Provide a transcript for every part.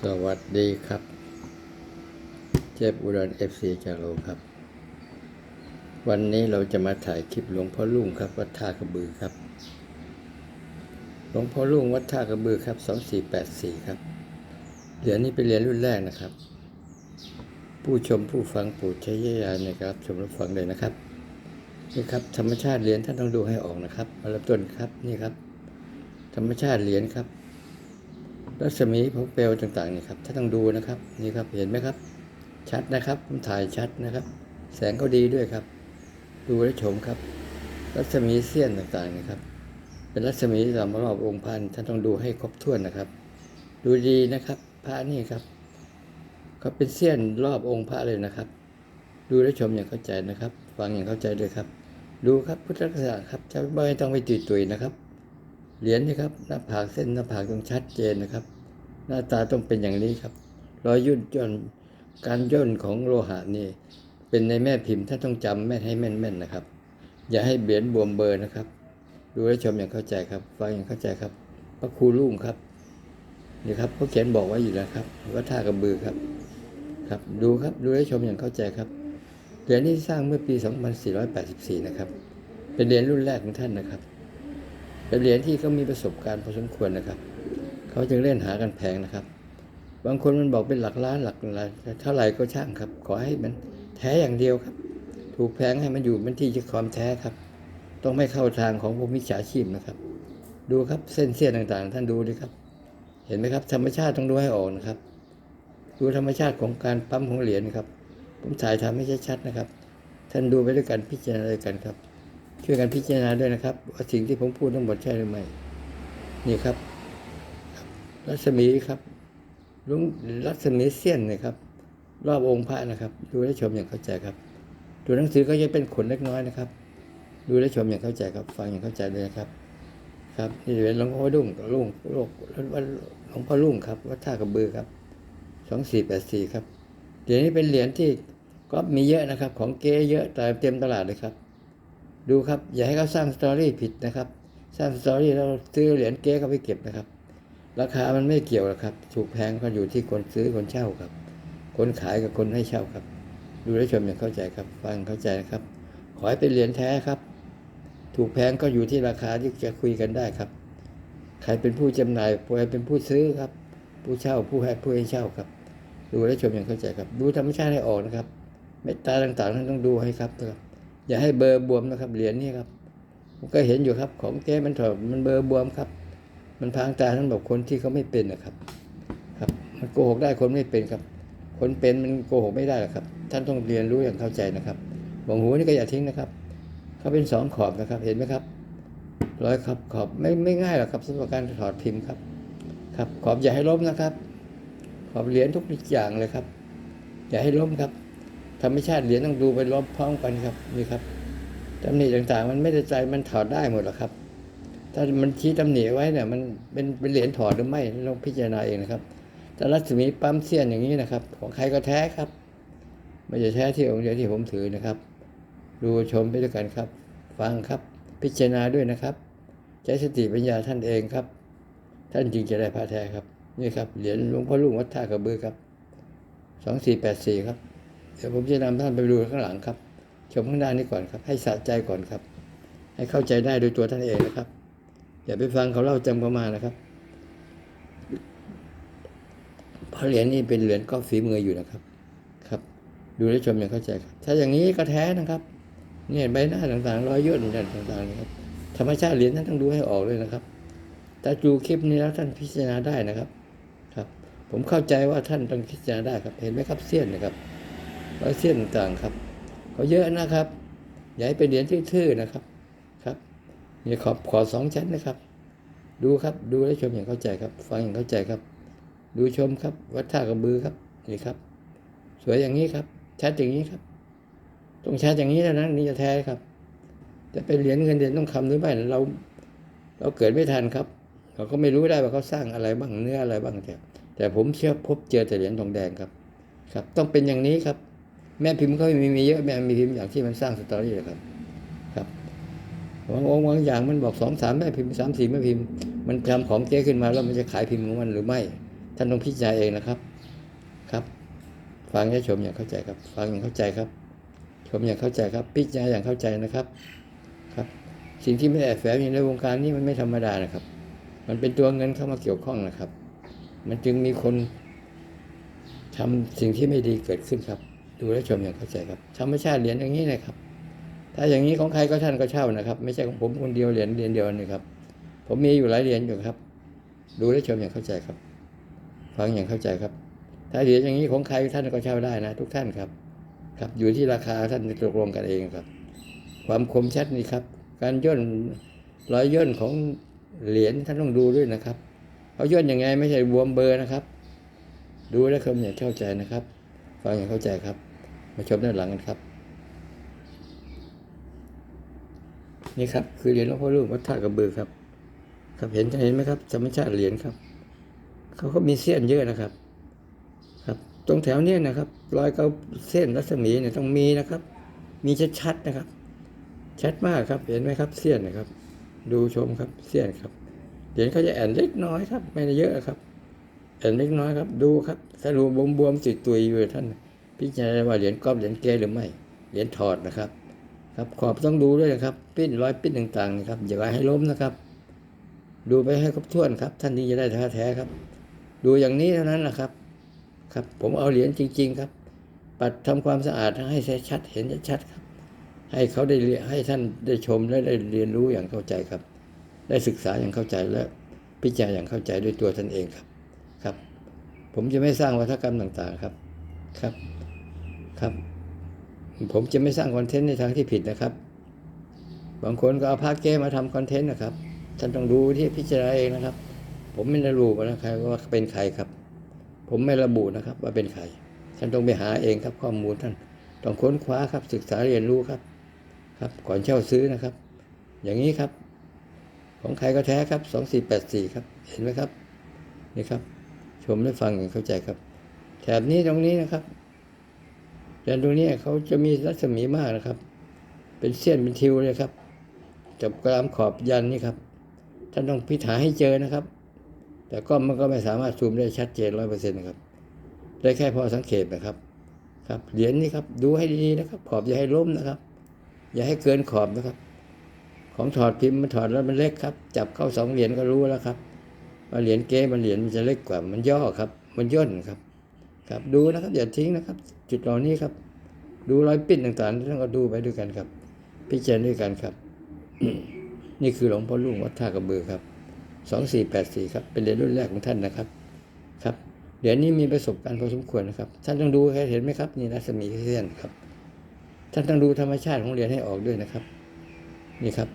สวัสดีครับ เจ็บอุดรเอฟซีจากโลครับ วันนี้เราจะมาถ่ายคลิปหลวงพ่อลุ่งครับวัดท่ากระบือครับ หลวงพ่อลุ่งวัดท่ากระบือครับสองสี่แปดสี่ครับเหรียญนี้เป็นเหรียญรุ่นแรกนะครับ ผู้ชมผู้ฟังโปรดใช้ยญานะครับ ชมรับฟังเลยนะครับนี่ครับธรรมชาติเหรียญท่านต้องดูให้ออกนะครับมาเริ่มต้นครับนี่ครับ ธรรมชาติเหรียญครับ รัศมีของเปลวต่างๆนี่ครับถ้าต้องดูนะครับนี่ครับเห็นไหมครับ ชัดนะครับผมถ่ายชัดนะครับ แสงก็ดีด้วยครับ ดูและชมครับ รัศมีเสี้ยนต่างๆนี่ครับ เป็นรัศมีสามรอบองค์พันท่านต้องดูให้ครบถ้วนนะครับ ดูดีนะครับพระนี่ครับเขาเป็นเสี้ยนรอบองค์พระเลยนะครับ ดูและชมอย่างเข้าใจนะครับ ฟังอย่างเข้าใจด้วยครับ ดูครับพุทธลักษณะครับจะไม่ต้องไปตุยๆนะครับ เหรียญนี่ครับหน้าผากเส้นหน้าผากต้องชัดเจนนะครับ หน้าตาต้องเป็นอย่างนี้ครับ รอยยุ่นย่นการย่นของโลหะนี่เป็นในแม่พิมพ์ถ้าต้องจำแม่ให้แม่นๆนะครับ อย่าให้เบียนบวมเบอร์นะครับ ดูและชมอย่างเข้าใจครับ ฟังอย่างเข้าใจครับ พระครูลุ่งครับนี่ครับเขาเขียนบอกไว้อยู่แล้วครับว่าท่ากระบือครับ ครับดูครับดูและชมอย่างเข้าใจครับเหรียญนี้สร้างเมื่อปี 2484 นะครับ เป็นเหรียญรุ่นแรกของท่านนะครับ เป็นเหรียญที่เขามีประสบการณ์พอสมควรนะครับ เขาจึงเล่นหากันแพงนะครับ บางคนมันบอกเป็นหลักล้านหลักอะไรเท่าไหร่ก็ช่างครับ ขอให้มันแท้อย่างเดียวครับ ถูกแพงให้มันอยู่มันที่จะความแท้ครับ ต้องไม่เข้าทางของพวกมิจฉาชีพนะครับ ดูครับเส้นเสี้ยนต่างๆ ท่านดูดิครับ เห็นไหมครับ ธรรมชาติต้องดูให้ออกนะครับ ดูธรรมชาติของการปั๊มของเหรียญครับ ผมถ่ายทำให้ชัดๆนะครับ ท่านดูไปด้วยกันพิจารณาด้วยกันครับ ช่วยกันพิจารณาด้วยนะครับ ว่าสิ่งที่ผมพูดทั้งหมดใช่หรือไม่ นี่ครับ รัศมีครับลุงรัศมีเสี้ยนนะครับ รอบองค์พระนะครับ ดูและชมอย่างเข้าใจครับตัวหนังสือก็ยังเป็นขนเล็กน้อยนะครับ ดูและชมอย่างเข้าใจครับ ฟังอย่างเข้าใจเลยนะครับ ครับนี่เป็นหลวงพ่อรุ่งรุ่งโลกวัดหลวงพ่อรุ่งครับวัดท่ากระบือครับสองสี่แปดสี่ครับเหรียญนี้เป็นเหรียญที่ก็มีเยอะนะครับ ของเก๊เยอะแต่เต็มตลาดเลยครับ ดูครับ อย่าให้เขาสร้างสตอรี่ผิดนะครับ สร้างสตอรี่แล้วซื้อเหรียญเก๊เขาไปเก็บนะครับ ราคามันไม่เกี่ยวหรอกครับ ถูกแพงก็อยู่ที่คนซื้อคนเช่าครับ คนขายกับคนให้เช่าครับ ดูและชมอย่างเข้าใจครับ ฟังเข้าใจนะครับ ขอให้เป็นเหรียญแท้ครับ ถูกแพงก็อยู่ที่ราคาที่จะคุยกันได้ครับ ใครเป็นผู้จำหน่ายใครเป็นผู้ซื้อครับ ผู้เช่าผู้ให้ผู้ให้เช่าครับ ดูและชมอย่างเข้าใจครับ ดูธรรมชาติให้ออกนะครับเมตตาต่างๆท่านต้องดูให้ครับครับ อย่าให้เบอร์บวมนะครับ เหรียญนี่ครับผมก็เห็นอยู่ครับ ของแกมันถอดมันเบอร์บวมครับ มันพางตาท่านบอกคนที่เขาไม่เป็นนะครับ ครับ มันโกหกได้คนไม่เป็นครับ คนเป็นมันโกหกไม่ได้หรอกครับ ท่านต้องเรียนรู้อย่างเข้าใจนะครับบองหูนี่ก็อย่าทิ้งนะครับเขาเป็นสองขอบนะครับ เห็นไหมครับร้อยขอบขอบไม่ไม่ง่ายหรอกครับสำหรับการถอดพิมพ์ครับ ครับ ขอบอย่าให้ล้มนะครับ ขอบเหรียญทุกอย่างเลยครับ อย่าให้ล้มครับ ธรรมชาติเหรียญต้องดูไปล้อมพร้อมกันครับนี่ครับตำหนิต่างๆ มันไม่ได้ใจมันถอดได้หมดหรอกครับ ถ้ามันชี้ตำหนิไว้เนี่ย มันเป็นเป็นเหรียญถอดหรือไม่ลองพิจารณาเองนะครับแต่รัศมีปั๊มเสี้ยนอย่างนี้นะครับ ของใครก็แท้ครับไม่ใช่แท้ที่องค์เดียวที่ผมถือนะครับ ดูชมไปด้วยกันครับ ฟังครับพิจารณาด้วยนะครับ ใช้สติปัญญาท่านเองครับ ท่านจึงจะได้พระแท้ครับนี่ครับเหรียญหลวงพ่อลุงวัดท่ากระบือครับสองสี่แปดสี่ครับ เดี๋ยวผมจะนำท่านไปดูข้างหลังครับ ชมข้างหน้านี้ก่อนครับ ให้สะใจก่อนครับ ให้เข้าใจได้โดยตัวท่านเองนะครับ อย่าไปฟังเขาเล่าจำเขามานะครับ เพราะเหรียญนี้เป็นเหรียญก็ฝีมืออยู่นะครับ ครับ ดูและชมอย่างเข้าใจครับ ถ้าอย่างนี้ก็แท้นะครับเนี่ยใบหน้าต่างๆ รอยย่นต่างๆนะครับ ธรรมชาติเหรียญท่านต้องดูให้ออกเลยนะครับถ้าดูคลิปนี้แล้วท่านพิจารณาได้นะครับ ครับ ผมเข้าใจว่าท่านต้องพิจารณาได้ครับ เห็นไหมครับเสี้ยนนะครับ รอยเส้นต่างครับเขาเยอะนะครับ อย่าให้เป็นเหรียญทื่อๆนะครับ ครับมีขอบขอสองชั้นนะครับ ดูครับ ดูและชมอย่างเข้าใจครับ ฟังอย่างเข้าใจครับ ดูชมครับ วัดท่ากระบือครับ นี่ครับ สวยอย่างนี้ครับ ชัดอย่างนี้ครับ ต้องชัดอย่างนี้เท่านั้นนี่จะแท้ครับ จะเป็นเหรียญเงินเหรียญต้องคำหรือไม่เรา เราเกิดไม่ทันครับ เราก็ไม่รู้ได้ว่าเขาสร้างอะไรบ้างเนื้ออะไรบ้างแต่แต่ผมเชื่อพบเจอแต่เหรียญทองแดงครับ ครับ ต้องเป็นอย่างนี้ครับ แม่พิมพ์เขามีมีเยอะแม่มีพิมพ์อย่างที่มันสร้างสตอรี่อะครับครับบางองค์บางอย่างมันบอกสองสามแม่พิมพ์สามสี่แม่พิมพ์ มันทำของเจ๊ขึ้นมาแล้วมันจะขายพิมพ์ของมันหรือไม่ ท่านต้องพิจารณาเองนะครับครับ ฟังและชมอย่างเข้าใจครับ ฟังอย่างเข้าใจครับ ชมอย่างเข้าใจครับ พิจารณาอย่างเข้าใจนะครับครับ สิ่งที่ไม่แอบแฝงอยู่ในวงการนี้มันไม่ธรรมดานะครับ มันเป็นตัวเงินเข้ามาเกี่ยวข้องนะครับ มันจึงมีคนทำสิ่งที่ไม่ดีเกิดขึ้นครับ ดูและชมอย่างเข้าใจครับธรรมชาติเหรียญอย่างนี้นะครับ ถ้าอย่างนี้ของใครก็ท่านก็เช่านะครับ ไม่ใช่ของผมคนเดียวเหรียญเหรียญเดียวนี่ครับ ผมมีอยู่หลายเหรียญอยู่ครับ ดูและชมอย่างเข้าใจครับ ฟังอย่างเข้าใจครับ ถ้าเหรียญอย่างนี้ของใครท่านก็เช่าได้นะ ทุกท่านครับ ครับอยู่ที่ราคาท่านตกลงกันเองครับ ความคมชัดนี่ครับ การย่นรอยย่นของเหรียญท่านต้องดูด้วยนะครับเขาย่นยังไงไม่ใช่บวมเบอร์นะครับ ดูและชมอย่างเข้าใจนะครับ ฟังอย่างเข้าใจครับ มาชมด้านหลังกันครับ นี่ครับ คือเหรียญหลวงพ่อรูปวัดท่ากระบือครับ ครับเห็นเห็นไหมครับธรรมชาติเหรียญครับ เขาก็มีเส้นเยอะนะครับ ครับ ตรงแถวเนี้ยนะครับ รอยเกาเส้นรัศมีเนี่ยต้องมีนะครับ มีชัดๆนะครับ ชัดมากครับเห็นไหมครับ เส้นนะครับ ดูชมครับเส้นครับเหรียญเขาจะแอนเล็กน้อยครับ ไม่ได้เยอะครับแอนเล็กน้อยครับ ดูครับถ้าดูบวมๆสิตุยอยู่ท่าน พิจารณาว่าเหรียญก๊อฟเหรียญเกหรือไม่ เหรียญถอดนะครับ ครับขอบต้องดูด้วยนะครับ ปิ้นรอยปิ้นต่างๆนะครับ อย่าให้ล้มนะครับ ดูไปให้ครบถ้วนครับ ท่านนี้จะได้ท่าแท้ครับ ดูอย่างนี้เท่านั้นแหละครับ ครับ ผมเอาเหรียญจริง ๆ ครับ ปัดทำความสะอาดให้ชัดเห็นชัดครับ ให้เขาได้เรียให้ท่านได้ชมและได้เรียนรู้อย่างเข้าใจครับ ได้ศึกษาอย่างเข้าใจและพิจารณาอย่างเข้าใจด้วยตัวท่านเองครับ ครับ ผมจะไม่สร้างวัฒกรรมต่างๆครับ ครับ ครับ ผมจะไม่สร้างคอนเทนต์ในทางที่ผิดนะครับ บางคนก็เอาพาเก้มาทำคอนเทนต์นะครับ ท่านต้องดูที่พิจารณาเองนะครับ ผมไม่ระบุนะใครว่าเป็นใครครับ ผมไม่ระบุนะครับ ว่าเป็นใคร ท่านต้องไปหาเองครับ ข้อมูลท่าน ต้องค้นคว้าครับ ศึกษาเรียนรู้ครับ ครับ ก่อนเช่าซื้อนะครับ อย่างนี้ครับ ของใครก็แท้ครับสองสี่แปดสี่ครับ เห็นไหมครับ นี่ครับ ชมและฟังอย่างเข้าใจครับ แถบนี้ตรงนี้นะครับ ยันตรงนี้เขาจะมีรัศมีมากนะครับ เป็นเส้นเป็นทิวเลยครับจับกรามขอบยันนี่ครับท่านต้องพิจาให้เจอนะครับ แต่ก็มันก็ไม่สามารถซูมได้ชัดเจนร้อยเปอร์เซ็นต์นะครับ ได้แค่พอสังเกตนะครับ ครับเหรียญนี่ครับดูให้ดีๆนะครับ ขอบอย่าให้ล้มนะครับ อย่าให้เกินขอบนะครับ ของถอดพิมพ์มันถอดแล้วมันเล็กครับ จับเข้าสองเหรียญก็รู้แล้วครับว่าเหรียญเก้มันเหรียญมันจะเล็กกว่ามันย่อครับ มันย่นครับ ครับดูนะครับอย่าทิ้งนะครับ จุดเหล่านี้ครับ ดูรอยปิ้นต่างๆท่านก็ดูไปด้วยกันครับ พิจารณาด้วยกันครับ นี่คือหลวงพ่อลุงวัดท่ากระบือครับสองสี่แปดสี่ครับ เป็นเหรียญรุ่นแรกของท่านนะครับ ครับเหรียญนี้มีประสบการณ์พอสมควรนะครับ ท่านต้องดูให้เห็นไหมครับนี่รัศมีเส้นครับ ท่านต้องดูธรรมชาติของเหรียญให้ออกด้วยนะครับ นี่ครับ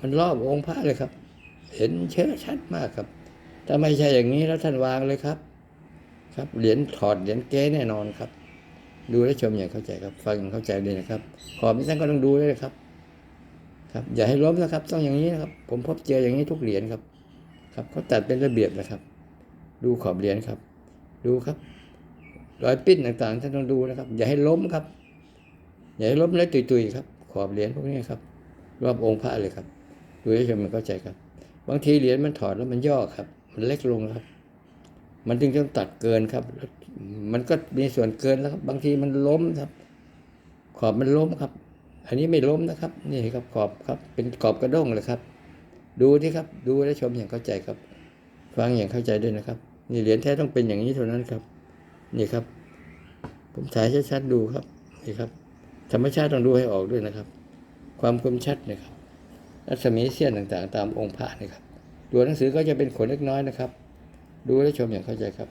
มันรอบองค์พระเลยครับ เห็นเชื่อชัดมากครับถ้าไม่ใช่อย่างนี้แล้วท่านวางเลยครับ ครับเหรียญถอดเหรียญเก้แน่นอนครับ ดูและชมอย่างเข้าใจครับ ฟังอย่างเข้าใจเลยนะครับ ขอบนี้ท่านก็ต้องดูด้วยนะครับ ครับ อย่าให้ล้มนะครับ ต้องอย่างนี้นะครับ ผมพบเจออย่างนี้ทุกเหรียญครับ ครับเขาตัดเป็นระเบียบนะครับ ดูขอบเหรียญครับ ดูครับรอยปิ้นต่างๆท่านต้องดูนะครับ อย่าให้ล้มครับ อย่าให้ล้มแล้วตุยๆครับ ขอบเหรียญพวกนี้ครับรอบองค์พระเลยครับ ดูให้ชมมันเข้าใจครับ บางทีเหรียญมันถอดแล้วมันย่อครับ มันเล็กลงครับ มันจึงต้องตัดเกินครับ มันก็มีส่วนเกินแล้วครับ บางทีมันล้มครับ ขอบมันล้มครับ อันนี้ไม่ล้มนะครับ นี่ครับขอบครับ เป็นขอบกระด้งเลยครับ ดูที่ครับ ดูและชมอย่างเข้าใจครับ ฟังอย่างเข้าใจด้วยนะครับ นี่เหรียญแท้ต้องเป็นอย่างนี้เท่านั้นครับ นี่ครับ ผมฉายชัดๆดูครับ นี่ครับ ธรรมชาติต้องดูให้ออกด้วยนะครับ ความคมชัดนะครับรัศมีเสี้ยนต่างๆ ตามองค์พระนี่ครับ ตัวหนังสือก็จะเป็นขนเล็กน้อยนะครับ ดูและชมอย่างเข้าใจครับ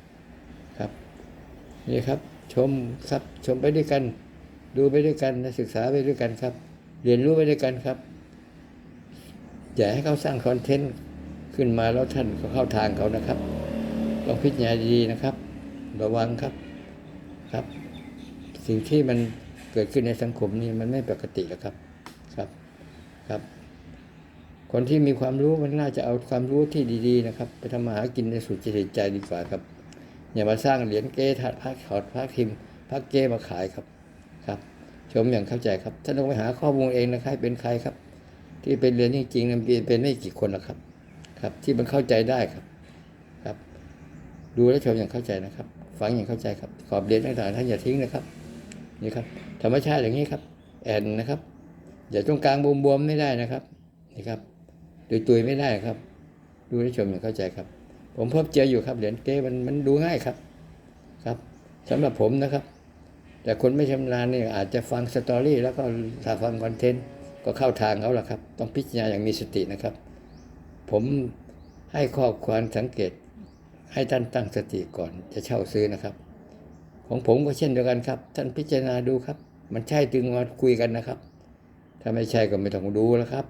ครับนี่ครับชมครับชมไปด้วยกัน ดูไปด้วยกันนะศึกษาไปด้วยกันครับ เรียนรู้ไปด้วยกันครับอย่าให้เขาสร้างคอนเทนต์ขึ้นมาแล้วท่านก็เข้าทางเขานะครับต้องพิจารณาดีๆนะครับ ระวังครับครับ สิ่งที่มันเกิดขึ้นในสังคมนี่มันไม่ปกติหรอกครับครับครับ คนที่มีความรู้มันน่าจะเอาความรู้ที่ดีๆนะครับ ไปทำมาหากินในสุดจิตใจดีกว่าครับ อย่ามาสร้างเหรียญเก้ถัดพักถอดพักทิมพักเก้มาขายครับครับ ชมอย่างเข้าใจครับท่านต้องไปหาข้อมูลเองนะครับเป็นใครครับ ที่เป็นเหรียญจริงๆนั้นเป็นไม่กี่คนหรอกครับ ครับ ที่มันเข้าใจได้ครับครับดดูและชมอย่างเข้าใจนะครับ ฟังอย่างเข้าใจครับ ขอบเรียนต่างๆท่านอย่าทิ้งนะครับนี่ครับธรรมชาติอย่างนี้ครับ แอนนะครับ อย่าตรงกลางบวมๆไม่ได้นะครับนี่ครับ ตุยๆไม่ได้ครับ ดูและชมอย่างเข้าใจครับ ผมพบเจออยู่ครับเหรียญเก้มันมันดูง่ายครับครับสำหรับผมนะครับ แต่คนไม่ชำนาญเนี่ยอาจจะฟังสตอรี่แล้วก็ถ้าฟังคอนเทนต์ก็เข้าทางเขาละครับ ต้องพิจารณาอย่างมีสตินะครับ ผมให้ข้อความสังเกต ให้ท่านตั้งสติก่อนจะเช่าซื้อนะครับ ของผมก็เช่นเดียวกันครับ ท่านพิจารณาดูครับ มันใช่จึงมาคุยกันนะครับ ถ้าไม่ใช่ก็ไม่ต้องดูแล้วครับ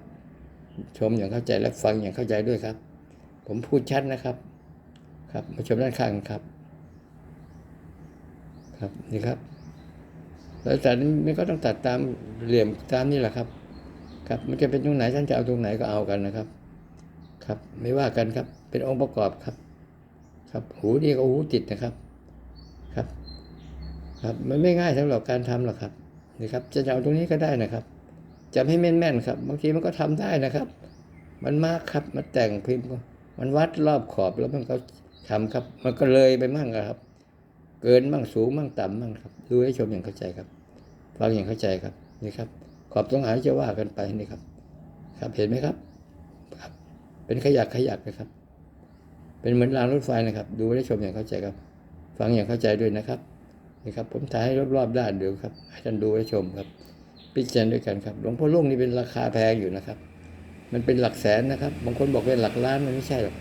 ชมอย่างเข้าใจและฟังอย่างเข้าใจด้วยครับ ผมพูดชัดนะครับ ครับ มาชมด้านข้างครับ ครับนี่ครับแล้วแต่นี่ก็ต้องตัดตามเหลี่ยมตามนี่แหละครับ ครับมันจะเป็นตรงไหนท่านจะเอาตรงไหนก็เอากันนะครับ ครับ ไม่ว่ากันครับ เป็นองค์ประกอบครับ ครับ หูดีก็หูติดนะครับ ครับ ครับมันไม่ง่ายสำหรับการทำหรอกครับนี่ครับ จะเอาตรงนี้ก็ได้นะครับ จะให้แม่นๆครับ บางทีมันก็ทำได้นะครับ มันมากครับมันแต่งพิมพ์มันวัดรอบขอบแล้วมันก็ทำครับ มันก็เลยไปมั่งครับ เกินมั่งสูงมั่งต่ำมั่งครับ ดูให้ชมอย่างเข้าใจครับฟังอย่างเข้าใจครับนี่ครับ ขอบตรงไหนจะว่ากันไปนี่ครับ ครับเห็นไหมครับครับ เป็นขยักขยักนะครับ เป็นเหมือนรางรถไฟนะครับ ดูและชมอย่างเข้าใจครับ ฟังอย่างเข้าใจด้วยนะครับนี่ครับ ผมถ่ายให้รอบๆด้านเดียวครับ ให้ท่านดูและชมครับ พิจารณาด้วยกันครับ หลวงพ่อลุ่งนี่เป็นราคาแพงอยู่นะครับ มันเป็นหลักแสนนะครับ บางคนบอกเป็นหลักล้านมันไม่ใช่หรอก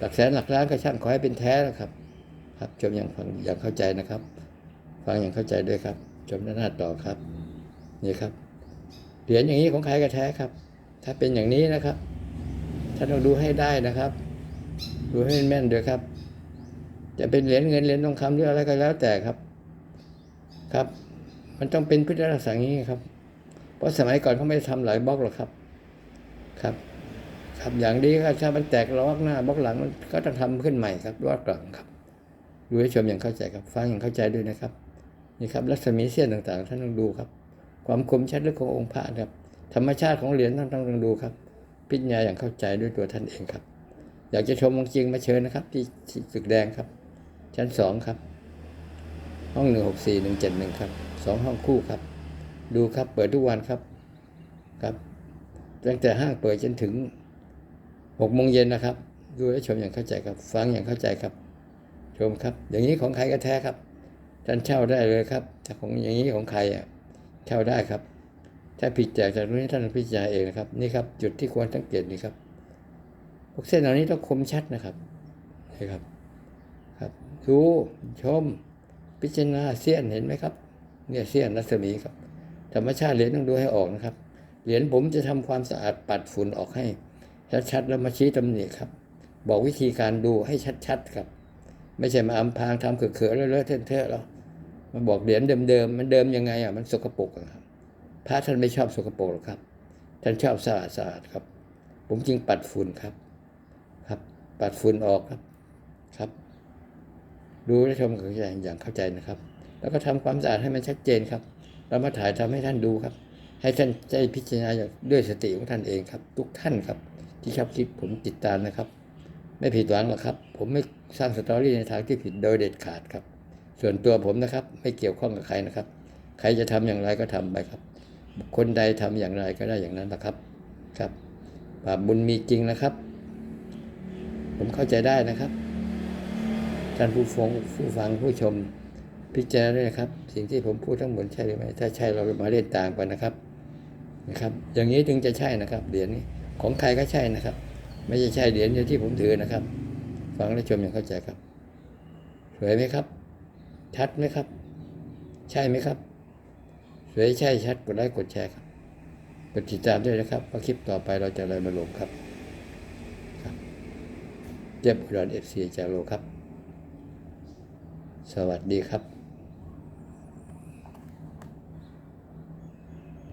หลักแสนหลักล้านก็ช่างขอให้เป็นแท้นะครับ ครับชมอย่างฟังอย่างเข้าใจนะครับ ฟังอย่างเข้าใจด้วยครับชมด้านหน้าต่อครับ นี่ครับ เหรียญอย่างนี้ของใครก็แท้ครับ ถ้าเป็นอย่างนี้นะครับท่านต้องดูให้ได้นะครับ ดูให้แม่นด้วยครับ จะเป็นเหรียญเงินเหรียญทองคำหรืออะไรก็แล้วแต่ครับ ครับ มันต้องเป็นพุทธลักษณะอย่างนี้ครับ เพราะสมัยก่อนเขาไม่ได้ทำหลายบล็อกหรอกครับ ครับครับอย่างดีก็ถ้ามันแตกล้อกหน้าบล็อกหลังมันก็ต้องทำขึ้นใหม่ครับรอดกลังครับดูให้ชมอย่างเข้าใจครับฟังอย่างเข้าใจด้วยนะครับนี่ครับรัศมีเสี้ยนต่างๆท่านต้องดูครับ ความคมชัดลึกขององค์พระครับ ธรรมชาติของเหรียญท่านต้องดูครับ พิจารณาอย่างเข้าใจด้วยตัวท่านเองครับ อยากจะชมองจริงมาเชิญนะครับ ที่ตึกแดงครับ ชั้นสองครับ ห้องหนึ่งหกสี่หนึ่งเจ็ดหนึ่งครับสองห้องคู่ครับ ดูครับเปิดทุกวันครับครับตั้งแต่ห้างเปิดจนถึงหกโมงเย็นนะครับ ดูและชมอย่างเข้าใจครับ ฟังอย่างเข้าใจครับ ชมครับ อย่างนี้ของใครก็แท้ครับท่านเช่าได้เลยครับถ้าของอย่างนี้ของใครอะเช่าได้ครับ ถ้าผิดจากจากนี้ท่านพิจารณาเองนะครับ นี่ครับ จุดที่ควรสังเกตนี่ครับพวกเส้นเหล่านี้ต้องคมชัดนะครับนี่ครับ ครับดูชม พิจารณาเสี้ยนเห็นไหมครับ เนี่ยเสี้ยนรัศมีครับ ธรรมชาติเหรียญต้องดูให้ออกนะครับ เหรียญผมจะทำความสะอาดปัดฝุ่นออกให้ชัดๆแล้วมาชี้ตำหนิครับ บอกวิธีการดูให้ชัดๆครับ ไม่ใช่มาอำพางทำเขื่อๆเลอะๆเทอะๆแล้วมาบอกเหรียญเดิมๆมันเดิมยังไงอะมันสกปรกครับพระท่านไม่ชอบสกปรกหรอกครับ ท่านชอบสะอาดสะอาดครับ ผมจึงปัดฝุ่นครับ ครับ ปัดฝุ่นออกครับครับ ดูและชมกับอย่างอย่างเข้าใจนะครับ แล้วก็ทำความสะอาดให้มันชัดเจนครับ เรามาถ่ายทำให้ท่านดูครับ ให้ท่านได้พิจารณาด้วยสติของท่านเองครับ ทุกท่านครับ ที่ชอบคลิปผมติดตามนะครับ ไม่ผิดหวังหรอกครับ ผมไม่สร้างสตอรี่ในทางที่ผิดโดยเด็ดขาดครับ ส่วนตัวผมนะครับ ไม่เกี่ยวข้องกับใครนะครับ ใครจะทำอย่างไรก็ทำไปครับ คนใดทำอย่างไรก็ได้อย่างนั้นนะครับครับบาปบุญมีจริงนะครับ ผมเข้าใจได้นะครับท่านผู้ฟังผู้ฟังผู้ชม พิจารณาด้วยนะครับ สิ่งที่ผมพูดทั้งหมดใช่หรือไม่ถ้าใช่เรามาเล่นต่างกันนะครับนะครับ อย่างนี้ถึงจะใช่นะครับเหรียญนี้ของใครก็ใช่นะครับ ไม่ใช่ใช่เหรียญเดียวที่ผมถือนะครับ ฟังและชมอย่างเข้าใจครับสวยไหมครับ ชัดไหมครับ ใช่ไหมครับสวยใช่ชัดกดไลค์กดแชร์ครับกดติดตามด้วยนะครับว่าคลิปต่อไปเราจะอะไรมาลงครับครับเจ็บอุดรเอฟซีจากโลครับ สวัสดีครับ